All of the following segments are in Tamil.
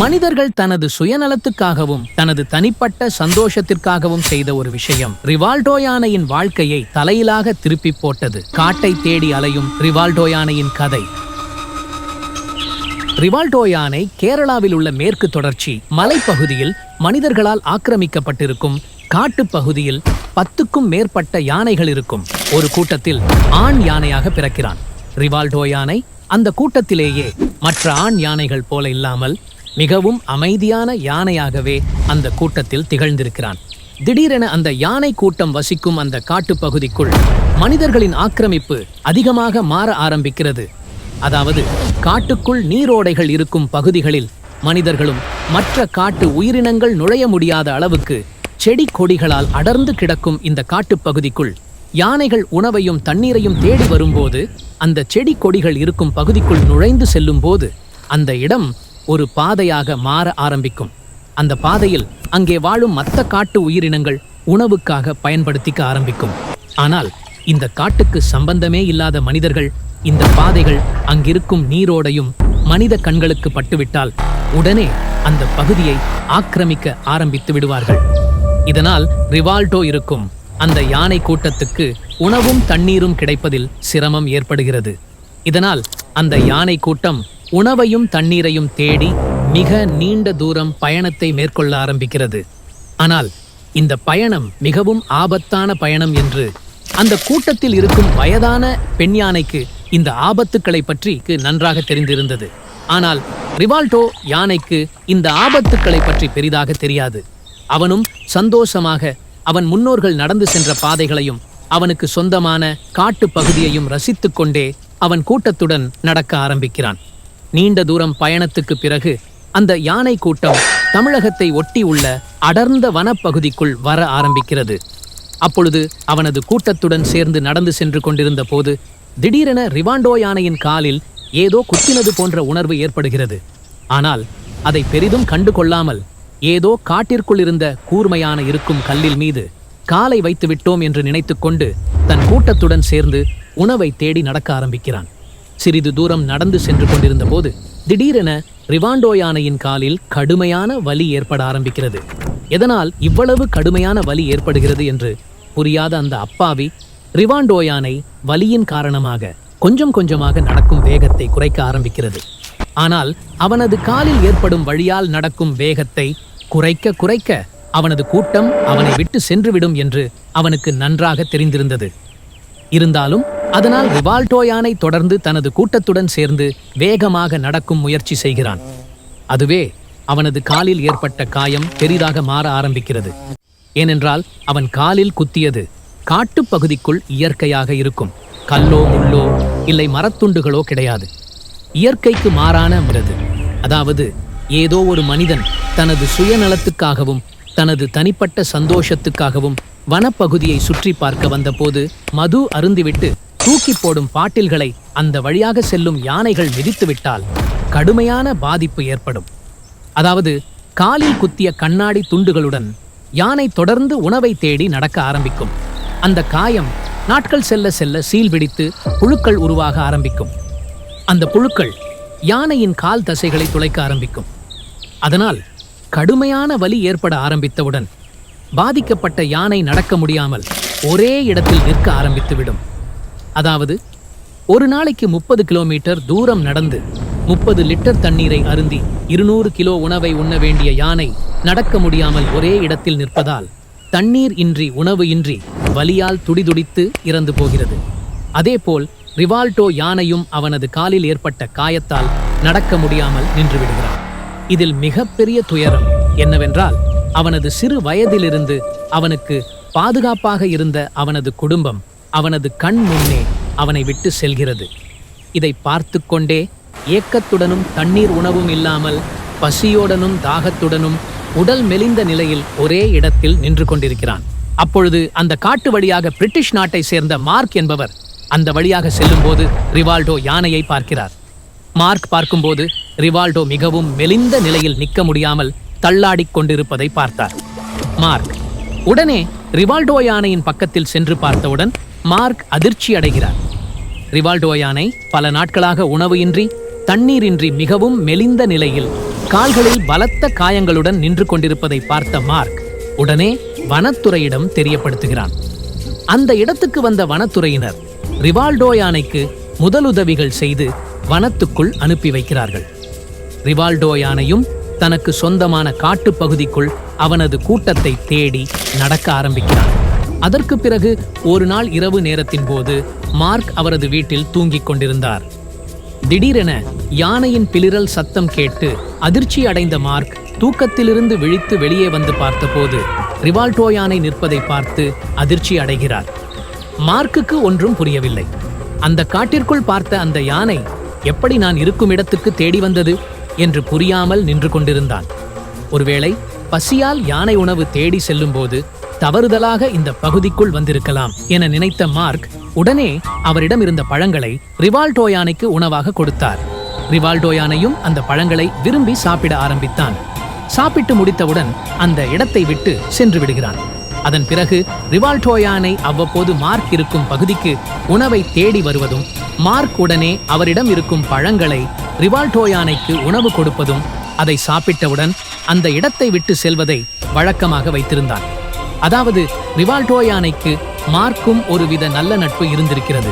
மனிதர்கள் தனது சுயநலத்துக்காகவும் தனது தனிப்பட்ட சந்தோஷத்திற்காகவும் செய்த ஒரு விஷயம். ரிவால்டோ யானையின் வாழ்க்கையை தலையிலாக திருப்பி போட்டது. காட்டை தேடி அலையும் ரிவால்டோ யானையின் கதை. ரிவால்டோ யானை கேரளாவில் உள்ள மேற்கு தொடர்ச்சி மலைப்பகுதியில் மனிதர்களால் ஆக்கிரமிக்கப்பட்டிருக்கும் காட்டுப் பகுதியில் பத்துக்கும் மேற்பட்ட யானைகள் இருக்கும். ஒரு கூட்டத்தில் ஆண் யானையாக பிறக்கிறான். ரிவால்டோ யானை அந்த கூட்டத்திலேயே மற்ற ஆண் யானைகள் போல இல்லாமல் மிகவும் அமைதியான யானையாகவே அந்த கூட்டத்தில் திகழ்ந்திருக்கிறான். திடீரென அந்த யானை கூட்டம் வசிக்கும் அந்த காட்டுப் பகுதிக்குள் மனிதர்களின் ஆக்கிரமிப்பு அதிகமாக மாற ஆரம்பிக்கிறது. அதாவது காட்டுக்குள் நீரோடைகள் இருக்கும் பகுதிகளில் மனிதர்களும் மற்ற காட்டு உயிரினங்கள் நுழைய முடியாத அளவுக்கு செடி கொடிகளால் அடர்ந்து கிடக்கும் இந்த காட்டுப் பகுதிக்குள் யானைகள் உணவையும் தண்ணீரையும் தேடி வரும்போது அந்த செடி கொடிகள் இருக்கும் பகுதிக்குள் நுழைந்து செல்லும் போது அந்த இடம் ஒரு பாதையாக மாற ஆரம்பிக்கும். அந்த பாதையில் அங்கே வாழும் மற்ற காட்டு உயிரினங்கள் உணவுக்காக பயன்படுத்திக்க ஆரம்பிக்கும். ஆனால் இந்த காட்டுக்கு சம்பந்தமே இல்லாத மனிதர்கள் இந்த பாதைகள் அங்கிருக்கும் நீரோடையும் மனித கண்களுக்கு பட்டுவிட்டால் உடனே அந்த பகுதியை ஆக்கிரமிக்க ஆரம்பித்து விடுவார்கள். இதனால் ரிவால்டோ இருக்கும். அந்த யானை கூட்டத்துக்கு உணவும் தண்ணீரும் கிடைப்பதில் சிரமம் ஏற்படுகிறது. இதனால் அந்த யானை கூட்டம் உணவையும் தண்ணீரையும் தேடி மிக நீண்ட தூரம் பயணத்தை மேற்கொள்ள ஆரம்பிக்கிறது. ஆனால் இந்த பயணம் மிகவும் ஆபத்தான பயணம் என்று அந்த கூட்டத்தில் இருக்கும் வயதான பெண் யானைக்கு இந்த ஆபத்துக்களை பற்றி நன்றாக தெரிந்திருந்தது. ஆனால் ரிவால்டோ யானைக்கு இந்த ஆபத்துக்களை பற்றி பெரிதாக தெரியாது. அவனும் சந்தோஷமாக அவன் முன்னோர்கள் நடந்து சென்ற பாதைகளையும் அவனுக்கு சொந்தமான காட்டுப் பகுதியையும் ரசித்துக் கொண்டே அவன் கூட்டத்துடன் நடக்க ஆரம்பிக்கிறான். நீண்ட தூரம் பயணத்துக்கு பிறகு அந்த யானை கூட்டம் தமிழகத்தை ஒட்டி உள்ள அடர்ந்த வனப்பகுதிக்குள் வர ஆரம்பிக்கிறது. அப்பொழுது அவனது கூட்டத்துடன் சேர்ந்து நடந்து சென்று கொண்டிருந்த போது திடீரென ரிவாண்டோ யானையின் காலில் ஏதோ குத்தினது போன்ற உணர்வு ஏற்படுகிறது. ஆனால் அதை பெரிதும் கண்டு கொள்ளாமல் ஏதோ காட்டிற்குள் இருந்த கூர்மையான இருக்கும் கல்லில் மீது காலை வைத்து விட்டோம் என்று நினைத்துக்கொண்டு தன் கூட்டத்துடன் சேர்ந்து உணவை தேடி நடக்க ஆரம்பிக்கிறான். சிறிது தூரம் நடந்து சென்று கொண்டிருந்த போது திடீரென ரிவாண்டோ யானையின் காலில் கடுமையான வலி ஏற்பட ஆரம்பிக்கிறது. எதனால் இவ்வளவு கடுமையான வலி ஏற்படுகிறது என்று புரியாத அந்த அப்பாவி ரிவாண்டோ யானை வலியின் காரணமாக கொஞ்சம் கொஞ்சமாக நடக்கும் வேகத்தை குறைக்க ஆரம்பிக்கிறது. ஆனால் அவனது காலில் ஏற்படும் வழியால் நடக்கும் வேகத்தை குறைக்க குறைக்க அவனது கூட்டம் அவனை விட்டு சென்றுவிடும் என்று அவனுக்கு நன்றாக தெரிந்திருந்தது. இருந்தாலும் அதனால் ரிவால்டோ யானை தொடர்ந்து தனது கூட்டத்துடன் சேர்ந்து வேகமாக நடக்கும் முயற்சி செய்கிறான். அதுவே அவனது காலில் ஏற்பட்ட காயம் பெரிதாக மாற ஆரம்பிக்கிறது. ஏனென்றால் அவன் காலில் குத்தியது காட்டுப் பகுதிக்குள் இயற்கையாக இருக்கும். கல்லோ முள்ளோ இல்லை மரத்துண்டுகளோ கிடையாது. இயற்கைக்கு மாறான மிருது அதாவது ஏதோ ஒரு மனிதன் தனது சுயநலத்துக்காகவும் தனது தனிப்பட்ட சந்தோஷத்துக்காகவும் வனப்பகுதியை சுற்றி பார்க்க வந்தபோது மது அருந்திவிட்டு தூக்கி போடும் பாட்டில்களை அந்த வழியாக செல்லும் யானைகள் மிதித்துவிட்டால் கடுமையான பாதிப்பு ஏற்படும். அதாவது காலில் குத்திய கண்ணாடி துண்டுகளுடன் யானை தொடர்ந்து உணவை தேடி நடக்க ஆரம்பிக்கும். அந்த காயம் நாட்கள் செல்ல செல்ல சீல் பிடித்து புழுக்கள் உருவாக ஆரம்பிக்கும். அந்த புழுக்கள் யானையின் கால் தசைகளை துளைக்க ஆரம்பிக்கும். அதனால் கடுமையான வலி ஏற்பட ஆரம்பித்தவுடன் பாதிக்கப்பட்ட யானை நடக்க முடியாமல் ஒரே இடத்தில் நிற்க ஆரம்பித்துவிடும். அதாவது ஒரு நாளைக்கு முப்பது கிலோமீட்டர் தூரம் நடந்து முப்பது லிட்டர் தண்ணீரை அருந்தி இருநூறு கிலோ உணவை உண்ண வேண்டிய யானை நடக்க முடியாமல் ஒரே இடத்தில் நிற்பதால் தண்ணீர் இன்றி உணவு இன்றி வலியால் துடிதுடித்து இறந்து போகிறது. அதேபோல் ரிவால்டோ யானையும் அவனது காலில் ஏற்பட்ட காயத்தால் நடக்க முடியாமல் நின்றுவிடுகிறான் இதில் மிகப்பெரிய துயரம் என்னவென்றால் அவனது சிறு வயதிலிருந்து அவனுக்கு பாதுகாப்பாக இருந்த அவனது குடும்பம் அவனது கண் முன்னே அவனை விட்டு செல்கிறது. இதை பார்த்து கொண்டே ஏக்கத்துடனும் தண்ணீர் உணவும் இல்லாமல் பசியோடனும் தாகத்துடனும் உடல் மெலிந்த நிலையில் ஒரே இடத்தில் நின்று கொண்டிருக்கிறான். அப்பொழுது அந்த காட்டு வழியாக பிரிட்டிஷ் நாட்டை சேர்ந்த மார்க் என்பவர் அந்த வழியாக செல்லும்போது ரிவால்டோ யானையை பார்க்கிறார். மார்க் பார்க்கும்போது ரிவால்டோ மிகவும் மெலிந்த நிலையில் நிற்க முடியாமல் தள்ளாடிக் கொண்டிருப்பதை பார்த்தார். மார்க் உடனே ரிவால்டோ யானையின் பக்கத்தில் சென்று பார்த்தவுடன் மார்க் அதிர்ச்சி அடைகிறார். ரிவால்டோ யானை பல நாட்களாக உணவு இன்றி தண்ணீரின்றி மிகவும் மெலிந்த நிலையில் கால்களில் பலத்த காயங்களுடன் நின்று கொண்டிருப்பதை பார்த்த மார்க் உடனே வனத்துறையிடம் தெரியப்படுத்துகிறான். அந்த இடத்துக்கு வந்த வனத்துறையினர் ரிவால்டோ யானைக்கு முதலுதவிகள் செய்து வனத்துக்குள் அனுப்பி வைக்கிறார்கள். ரிவால்டோ யானையும் தனக்கு சொந்தமான காட்டுப் பகுதிக்குள் அவனது கூட்டத்தை தேடி நடக்க ஆரம்பிக்கிறான். அதற்கு பிறகு ஒரு நாள் இரவு நேரத்தின் போது மார்க் அவரது வீட்டில் தூங்கிக் கொண்டிருந்தார். திடீரென யானையின் பிளிரல் சத்தம் கேட்டு அதிர்ச்சி அடைந்த மார்க் தூக்கத்திலிருந்து விழித்து வெளியே வந்து பார்த்தபோது ரிவால்டோ யானை நிற்பதை பார்த்து அதிர்ச்சி அடைகிறார். மார்க்குக்கு ஒன்றும் புரியவில்லை. அந்த காட்டிற்குள் பார்த்த அந்த யானை எப்படி நான் இருக்கும் இடத்துக்கு தேடி வந்தது? என்று புரியாமல் நின்று கொண்டிருந்தான். ஒருவேளை பசியால் யானை உணவு தேடி செல்லும்போது தவறுதலாக இந்த பகுதிக்குள் வந்திருக்கலாம் என நினைத்த மார்க் உடனே அவரிடம் இருந்த பழங்களை ரிவால்டோ யானைக்கு உணவாக கொடுத்தார். ரிவால்டோ யானையும் அந்த பழங்களை விரும்பி சாப்பிட ஆரம்பித்தான். சாப்பிட்டு முடித்தவுடன் அந்த இடத்தை விட்டு சென்று விடுகிறான். அதன் பிறகு ரிவால்டோ யானை அவ்வப்போது மார்க் இருக்கும் பகுதிக்கு உணவை தேடி வருவதும் மார்க் உடனே அவரிடம் இருக்கும் பழங்களை ரிவால்டோ யானைக்கு உணவு கொடுப்பதும் அதை சாப்பிட்டவுடன் அந்த இடத்தை விட்டு செல்வதை வழக்கமாக வைத்திருந்தான். அதாவது ரிவால்டோ யானைக்கு மார்க்கும் ஒருவித நல்ல நட்பு இருந்திருக்கிறது.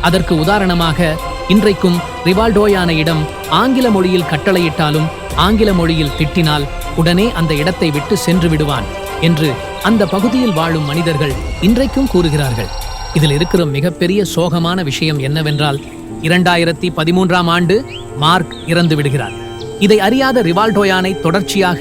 அதற்கு உதாரணமாக இன்றைக்கும் ரிவால்டோ யானையிடம் ஆங்கில மொழியில் கட்டளையிட்டாலும் ஆங்கில மொழியில் திட்டினால் உடனே அந்த இடத்தை விட்டு சென்று விடுவான் என்று அந்த பகுதியில் வாழும் மனிதர்கள் இன்றைக்கும் கூறுகிறார்கள். இதில் இருக்கிற மிகப்பெரிய சோகமான விஷயம் என்னவென்றால் இரண்டாயிரத்தி பதிமூன்றாம் ஆண்டு மார்க் இறந்து விடுகிறார் இதை அறியாத ரிவால்டோ யானை தொடர்ச்சியாக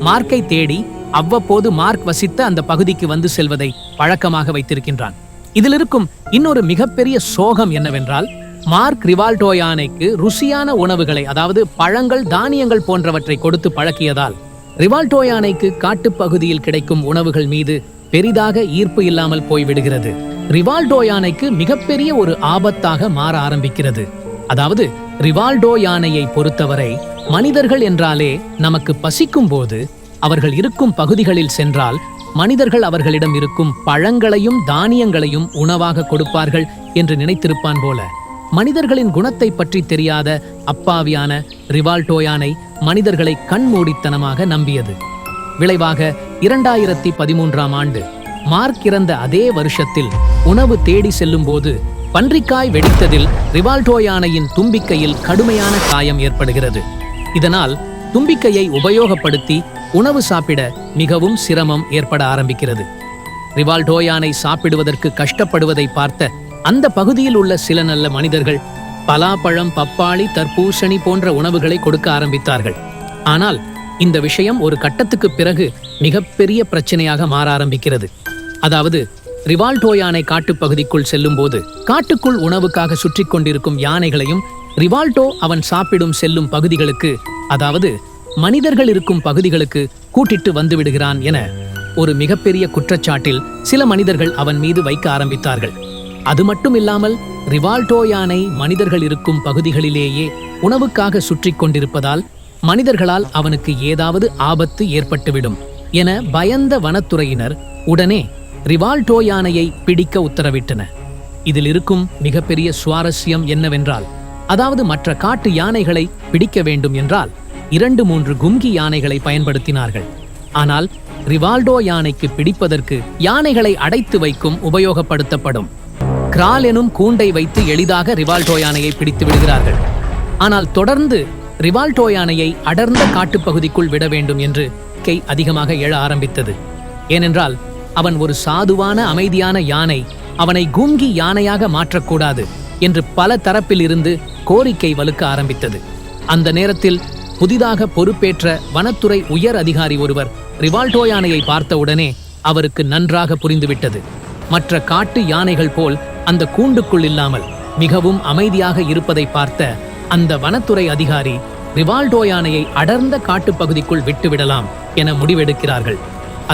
மார்க்கை தேடி அவ்வப்போது மார்க் வசித்த அந்த பகுதிக்கு வந்து செல்வதை பழக்கமாக வைத்திருக்கின்றான். இதில் இருக்கும் இன்னொரு மிகப்பெரிய சோகம் என்னவென்றால் மார்க் ரிவால்டோ யானைக்கு ருசியான உணவுகளை அதாவது பழங்கள் தானியங்கள் போன்றவற்றை கொடுத்து பழக்கியதால் ரிவால்டோ யானைக்கு காட்டுப் பகுதியில் கிடைக்கும் உணவுகள் மீது பெரிதாக ஈர்ப்பு இல்லாமல் போய்விடுகிறது. ரிவால்டோ யானைக்கு மிகப்பெரிய ஒரு ஆபத்தாக மாற ஆரம்பிக்கிறது. அதாவது ரிவால்டோ யானையை பொறுத்தவரை மனிதர்கள் என்றாலே நமக்கு பசிக்கும் போது அவர்கள் இருக்கும் பகுதிகளில் சென்றால் மனிதர்கள் அவர்களிடம் இருக்கும் பழங்களையும் தானியங்களையும் உணவாக கொடுப்பார்கள் என்று நினைத்திருப்பான் போல. மனிதர்களின் குணத்தை பற்றி தெரியாத அப்பாவியான ரிவால்டோ யானை மனிதர்களை கண்மூடித்தனமாக நம்பியது. விளைவாக இரண்டாயிரத்தி பதிமூன்றாம் ஆண்டு மார்க் இறந்த அதே வருஷத்தில் உணவு தேடி செல்லும் போது பன்றிக்காய் வெடித்ததில் ரிவால்டோ யானையின் தும்பிக்கையில் கடுமையான காயம் ஏற்படுகிறது. இதனால் தும்பிக்கையை உபயோகப்படுத்தி உணவு சாப்பிட மிகவும் சிரமம் ஏற்பட ஆரம்பிக்கிறது. ரிவால்டோ யானை சாப்பிடுவதற்கு கஷ்டப்படுவதை பார்த்த அந்த பகுதியில் உள்ள சில நல்ல மனிதர்கள் பலாப்பழம் பப்பாளி தர்பூசணி போன்ற உணவுகளை கொடுக்க ஆரம்பித்தார்கள். ஆனால் இந்த விஷயம் ஒரு கட்டத்துக்கு பிறகு மிகப்பெரிய பிரச்சனையாக மாற ஆரம்பிக்கிறது. அதாவது ரிவால்டோ யானை காட்டுப்பகுதிக்குள் செல்லும்போது காட்டுக்குள் உணவுக்காக சுற்றி கொண்டிருக்கும் யானைகளையும் ரிவால்டோ அவன் சாப்பிடும் செல்லும் பகுதிகளுக்கு அதாவது மனிதர்கள் இருக்கும் பகுதிகளுக்கு கூட்டிட்டு வந்து விடுகிறான் என ஒரு மிகப்பெரிய குற்றச்சாட்டில் சில மனிதர்கள் அவன் மீது வைக்க ஆரம்பித்தார்கள். அது மட்டும் இல்லாமல் ரிவால்டோ யானை மனிதர்கள் இருக்கும் பகுதிகளிலேயே உணவுக்காக சுற்றி கொண்டிருப்பதால் மனிதர்களால் அவனுக்கு ஏதாவது ஆபத்து ஏற்பட்டுவிடும் என பயந்த வனத்துறையினர் உடனே ரிவால்டோ யானையை பிடிக்க உத்தரவிட்டன இதில் இருக்கும் மிகப்பெரிய சுவாரஸ்யம் என்னவென்றால் அதாவது மற்ற காட்டு யானைகளை பிடிக்க வேண்டும் என்றால் இரண்டு மூன்று கும்கி யானைகளை பயன்படுத்தினார்கள். ஆனால் ரிவால்டோ யானைக்கு பிடிப்பதற்கு யானைகளை அடைத்து வைக்கும் உபயோகப்படுத்தப்படும். கிரால் எனும் கூண்டை வைத்து எளிதாக ரிவால்டோ யானையை பிடித்து விடுகிறார்கள். ஆனால் தொடர்ந்து ரிவால்டோ யானையை அடர்ந்த காட்டுப்பகுதிக்குள் விட வேண்டும் என்று கை அதிகமாக எழ ஆரம்பித்தது. ஏனென்றால் அவன் ஒரு சாதுவான அமைதியான யானை அவனை குங்கி யானையாக மாற்றக்கூடாது என்று பல தரப்பில் இருந்து கோரிக்கை வலுக்க ஆரம்பித்தது. அந்த நேரத்தில் புதிதாக பொறுப்பேற்ற வனத்துறை உயர் அதிகாரி ஒருவர் ரிவால்டோ யானையை பார்த்தவுடனே அவருக்கு நன்றாக புரிந்துவிட்டது. மற்ற காட்டு யானைகள் போல் அந்த கூண்டுக்குள் இல்லாமல் மிகவும் அமைதியாக இருப்பதை பார்த்த அந்த வனத்துறை அதிகாரி ரிவால்டோ யானையை அடர்ந்த காட்டுப்பகுதிக்குள் விட்டுவிடலாம் என முடிவெடுக்கிறார்கள்.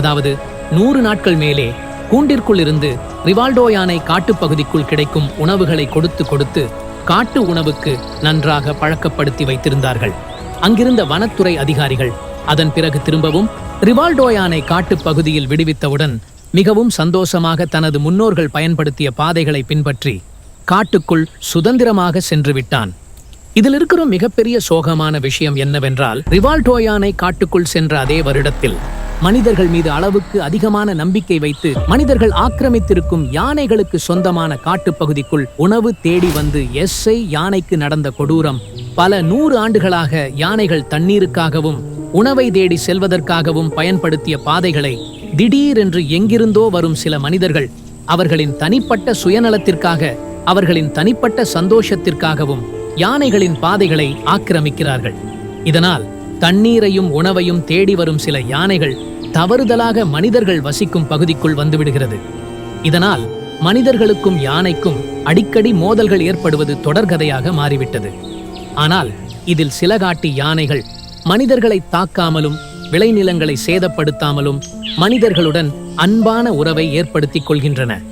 அதாவது நூறு நாட்கள் மேலே கூண்டிற்குள் இருந்து ரிவால்டோ யானை காட்டுப்பகுதிக்குள் கிடைக்கும் உணவுகளை கொடுத்து கொடுத்து காட்டு உணவுக்கு நன்றாக பழக்கப்படுத்தி வைத்திருந்தார்கள். அங்கிருந்த வனத்துறை அதிகாரிகள். அதன் பிறகு திரும்பவும் ரிவால்டோ யானை காட்டுப் பகுதியில் விடுவித்தவுடன் மிகவும் சந்தோஷமாக தனது முன்னோர்கள் பயன்படுத்திய பாதைகளை பின்பற்றி காட்டுக்குள் சுதந்திரமாக சென்று விட்டான். இதில் இருக்கிற மிகப்பெரிய சோகமான விஷயம் என்னவென்றால் ரிவால்டோ யானை காட்டுக்குள் சென்ற அதே வருடத்தில் மனிதர்கள் மீது அளவுக்கு அதிகமான நம்பிக்கை வைத்து மனிதர்கள் ஆக்கிரமித்திருக்கும் யானைகளுக்கு சொந்தமான காட்டுப்பகுதிக்குள் உணவு தேடி வந்து எஸ்ஐ யானைக்கு நடந்த கொடூரம் பல நூறு ஆண்டுகளாக யானைகள் தண்ணீருக்காகவும் உணவை தேடி செல்வதற்காகவும் பயன்படுத்திய பாதைகளை திடீரென்று எங்கிருந்தோ வரும் சில மனிதர்கள் அவர்களின் தனிப்பட்ட சுயநலத்திற்காக அவர்களின் தனிப்பட்ட சந்தோஷத்திற்காகவும் யானைகளின் பாதைகளை ஆக்கிரமிக்கிறார்கள். இதனால் தண்ணீரையும் உணவையும் தேடி வரும் சில யானைகள் தவறுதலாக மனிதர்கள் வசிக்கும் பகுதிக்குள் வந்துவிடுகிறது. இதனால் மனிதர்களுக்கும் யானைக்கும் அடிக்கடி மோதல்கள் ஏற்படுவது தொடர்கதையாக மாறிவிட்டது. ஆனால் இதில் சில காட்டி யானைகள் மனிதர்களை தாக்காமலும் விளைநிலங்களை சேதப்படுத்தாமலும் மனிதர்களுடன் அன்பான உறவை ஏற்படுத்திக் கொள்கின்றன.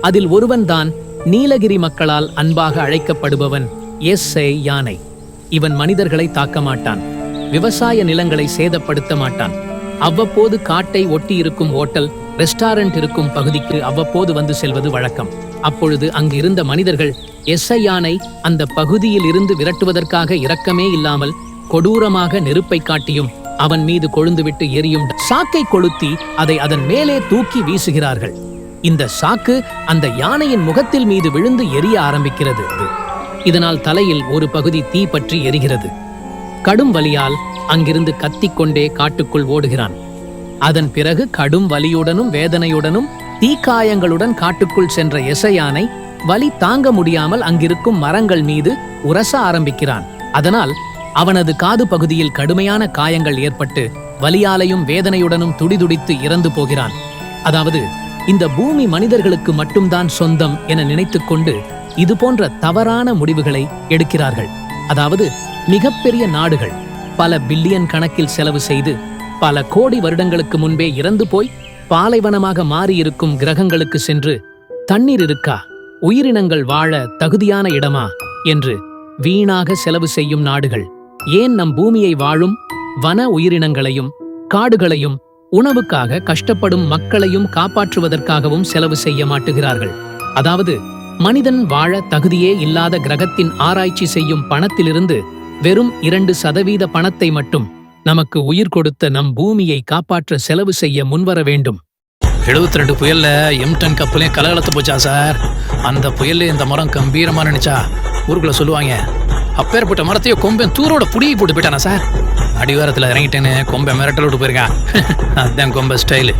அதில் ஒருவன்தான் நீலகிரி மக்களால் அன்பாக அழைக்கப்படுபவன் எஸ் யானை. இவன் மனிதர்களை தாக்க மாட்டான் விவசாய நிலங்களை சேதப்படுத்த மாட்டான். அவ்வப்போது காட்டை ஒட்டி இருக்கும் ஓட்டல் ரெஸ்டாரண்ட் இருக்கும் பகுதிக்கு அவ்வப்போது வந்து செல்வது வழக்கம். அப்பொழுது அங்கு இருந்த மனிதர்கள் எஸ்ஐயானை அந்த பகுதியில் இருந்து விரட்டுவதற்காக இரக்கமே இல்லாமல் கொடூரமாக நெருப்பை காட்டியும் அவன் மீது கொழுந்துவிட்டு எரியும் சாக்கை கொளுத்தி அதை அதன் மேலே தூக்கி வீசுகிறார்கள். இந்த சாக்கு அந்த யானையின் முகத்தில் மீது விழுந்து எரிய ஆரம்பிக்கிறது. இதனால் தலையில் ஒரு பகுதி தீ பற்றி எரிகிறது. கடும் வலியால் அங்கிருந்து கத்திக்கொண்டே காட்டுக்குள் ஓடுகிறான். அதன் பிறகு கடும் வலியுடனும் வேதனையுடனும் தீக்காயங்களுடன் காட்டுக்குள் சென்ற எசையானை வலி தாங்க முடியாமல் அங்கிருக்கும் மரங்கள் மீது உரச ஆரம்பிக்கிறான். அதனால் அவனது காது பகுதியில் கடுமையான காயங்கள் ஏற்பட்டு வலியாலையும் வேதனையுடனும் துடிதுடித்து இறந்து போகிறான். அதாவது இந்த பூமி மனிதர்களுக்கு மட்டும்தான் சொந்தம் என நினைத்துக்கொண்டு இது போன்ற தவறான முடிவுகளை எடுக்கிறார்கள். அதாவது மிகப்பெரிய நாடுகள் பல பில்லியன் கணக்கில் செலவு செய்து பல கோடி வருடங்களுக்கு முன்பே இறந்து போய் பாலைவனமாக மாறியிருக்கும் கிரகங்களுக்கு சென்று தண்ணீர் இருக்கா? உயிரினங்கள் வாழ தகுதியான இடமா? என்று வீணாக செலவு செய்யும் நாடுகள். ஏன் நம் பூமியை வாழும் வன உயிரினங்களையும் காடுகளையும் உணவுக்காக கஷ்டப்படும் மக்களையும் காப்பாற்றுவதற்காகவும் செலவு செய்ய மாட்டுகிறார்கள்? அதாவது மனிதன் வாழ தகுதியே இல்லாத கிரகத்தின் ஆராய்ச்சி செய்யும் பணத்திலிருந்து வெறும் இரண்டு சதவீத பணத்தை மட்டும் நமக்கு உயிர் கொடுத்த நம் பூமியை காப்பாற்ற செலவு செய்ய முன்வர வேண்டும். எழுபத்தி ரெண்டு புயல்ல எம்டன் கப்பலையும் கலகலத்து போச்சா சார்? அந்த புயல்ல இந்த மரம் கம்பீரமா நினைச்சா ஊருக்குள்ள சொல்லுவாங்க அப்பேற்பட்ட மரத்தையோ கொம்பன் தூரோட புடியை போட்டு போயிட்டானா சார்? அடிவாரத்தில் இறங்கிட்டேன்னு கொம்பை மிரட்டல் விட்டு போயிருக்கான். அதுதான் கொம்ப ஸ்டைலு